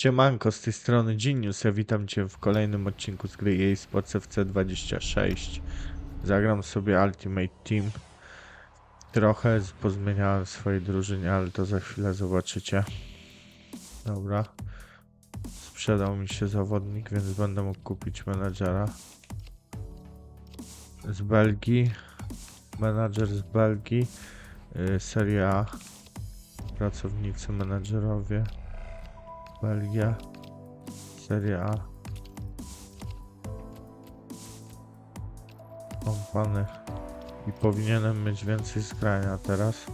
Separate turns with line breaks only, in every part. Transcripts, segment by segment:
Siemanko, z tej strony Genius, ja witam Cię w kolejnym odcinku z gry jej Sports FC26. Zagram sobie Ultimate Team. Trochę pozmieniałem swojej drużynie, ale to za chwilę zobaczycie. Dobra. Sprzedał mi się zawodnik, więc będę mógł kupić menadżera. Z Belgii. Menadżer z Belgii. y, Serie A. Pracownicy, menadżerowie. Belgia, Serie A. Kompany. I powinienem mieć więcej zgrania teraz.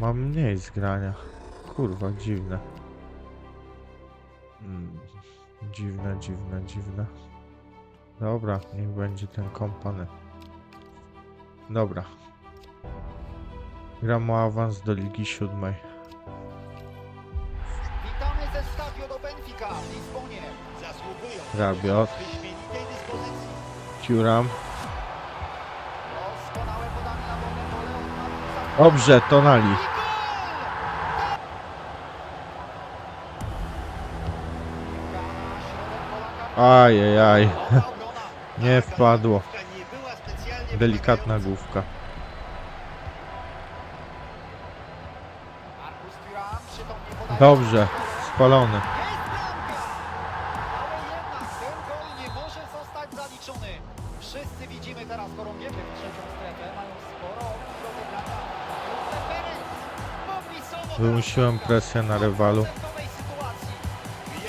Mam mniej zgrania. Kurwa, dziwne. Mm, Dziwne, dziwne, dziwne. Dobra, niech będzie ten kompany. Dobra. Gram o awans do Ligi Siódmej.
Od Mariusa.
Dobrze, Tonali. Ajajaj. Nie wpadło. Delikatna główka. Dobrze, spalony. Wymusiłem presję na rywalu,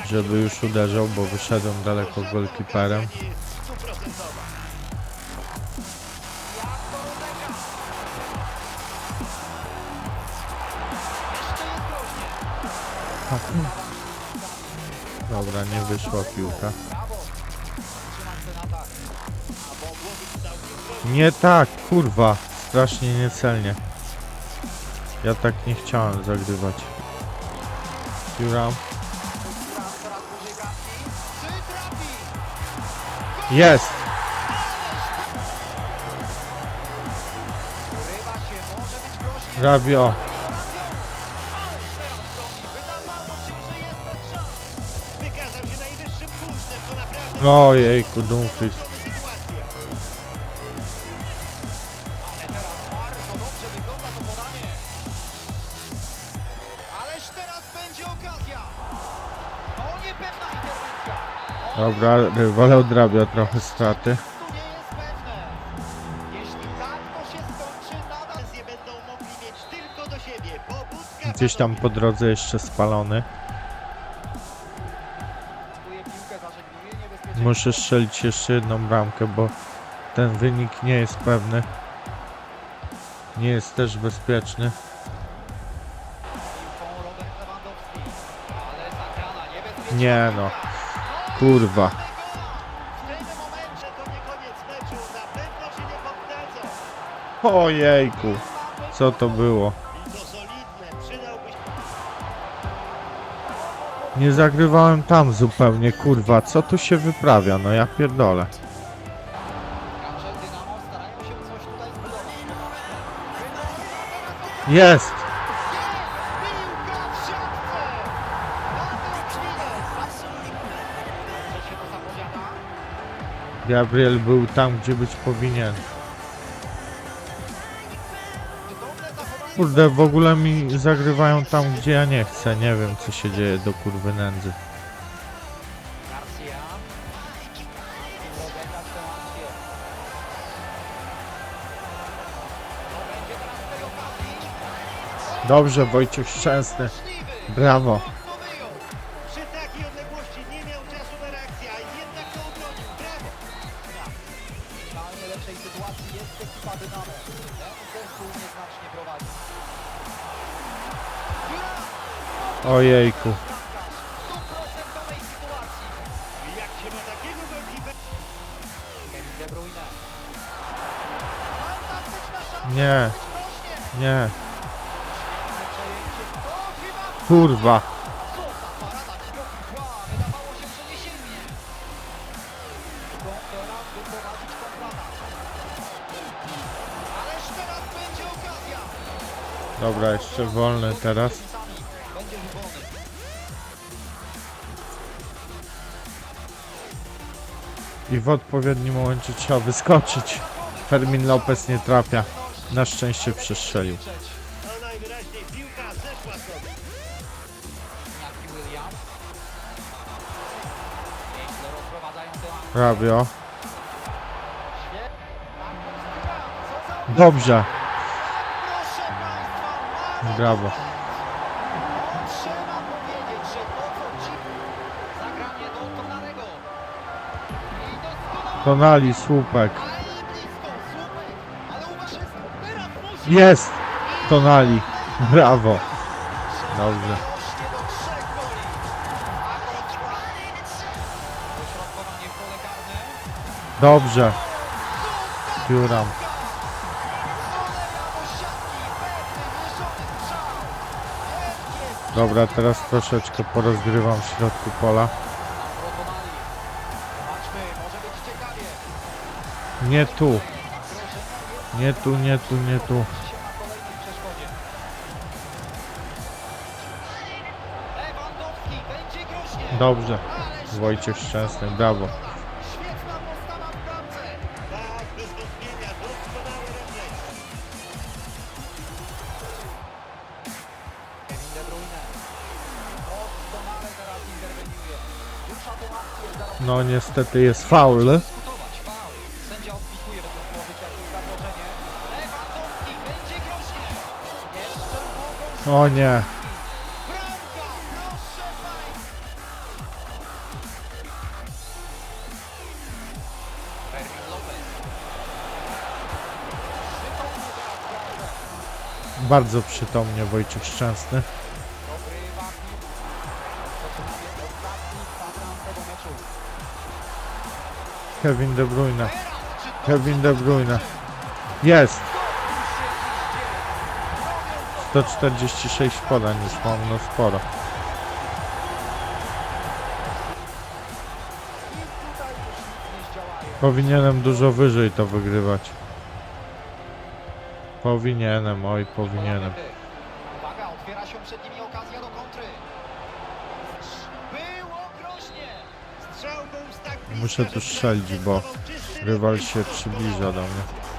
żeby już uderzał, bo wyszedłem daleko golkiperem. Dobra, nie wyszła piłka. Nie tak, kurwa. Strasznie niecelnie. Ja tak nie chciałem zagrywać.
Trafi?
Jest! Rabio.
Ależ teraz
mieć tylko do siebie. Pobudka
Gdzieś tam po drodze jeszcze spalony. Muszę strzelić jeszcze jedną bramkę, bo ten wynik nie jest pewny. Nie jest też bezpieczny. Nie no, kurwa. Ojejku, co to było? Nie zagrywałem tam zupełnie, kurwa. Co tu się wyprawia? No ja pierdolę. Jest! Gabriel był tam, gdzie być powinien. Kurde, w ogóle mi zagrywają tam, gdzie ja nie chcę. Nie wiem, co się dzieje do kurwy nędzy. Dobrze, Wojciech Szczęsny. Brawo.
Ależ teraz będzie okazja.
Dobra, jeszcze wolny teraz. I w odpowiednim momencie trzeba wyskoczyć. Fermin Lopez nie trafia. Na szczęście przestrzelił.
No najwyraźniej piłka
Kończła. Dośrodkowanie w pole karne.
Dobrze. Turam.
Kolejna do siatki. Pewny, wierzony strzał. Wielkie
Dobra, teraz troszeczkę porozgrywam w środku pola. Nie tu.
Jest
Nie tu, nie tu, nie tu. Dobrze. Wojciech Szczęsny, brawo.
Świetna postawa w bramce. Teraz bramkę.
Bardzo przytomnie Wojciech Szczęsny. Kevin De Bruyne. Kevin De Bruyne. Jest! 146 podań już mam, no sporo. Powinienem dużo wyżej to wygrywać. Powinienem, oj powinienem.
Uwaga, otwiera się przed nimi okazja do kontry. Było groźnie.
Strzał był z tak
Muszę tu strzelić, bo Rywal się przybliża do mnie.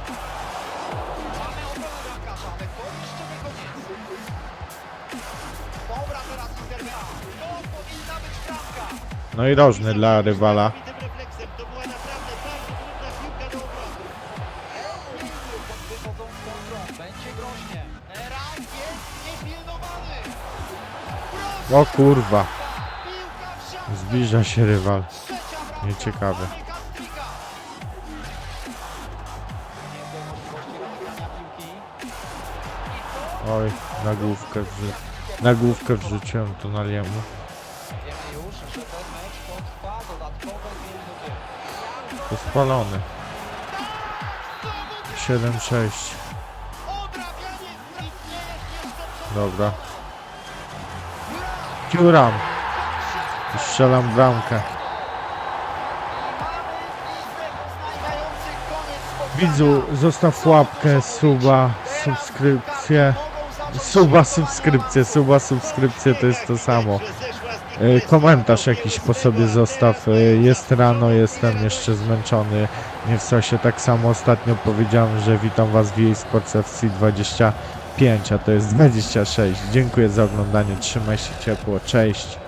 No i rożny dla rywala. O kurwa, zbliża się rywal.
To
Oj, na główkę wrzu wrzuciłem to na liemu.
wiemy już, że mecz potrwa dodatkowe dwie minuty.
To spalony. 7-6.
Odrabianie istnieje jeszcze przed
Dobra. Turam. I strzelam bramkę. Widzu, zostaw łapkę, suba, subskrypcję. Suba, subskrypcję, suba, subskrypcję to jest to samo. E, Komentarz jakiś po sobie zostaw. E, Jest rano, jestem jeszcze zmęczony. Nie w sosie. Tak samo ostatnio powiedziałem, że witam Was w jej Sports FC 25, a to jest 26. Dziękuję za oglądanie. Trzymaj się ciepło. Cześć.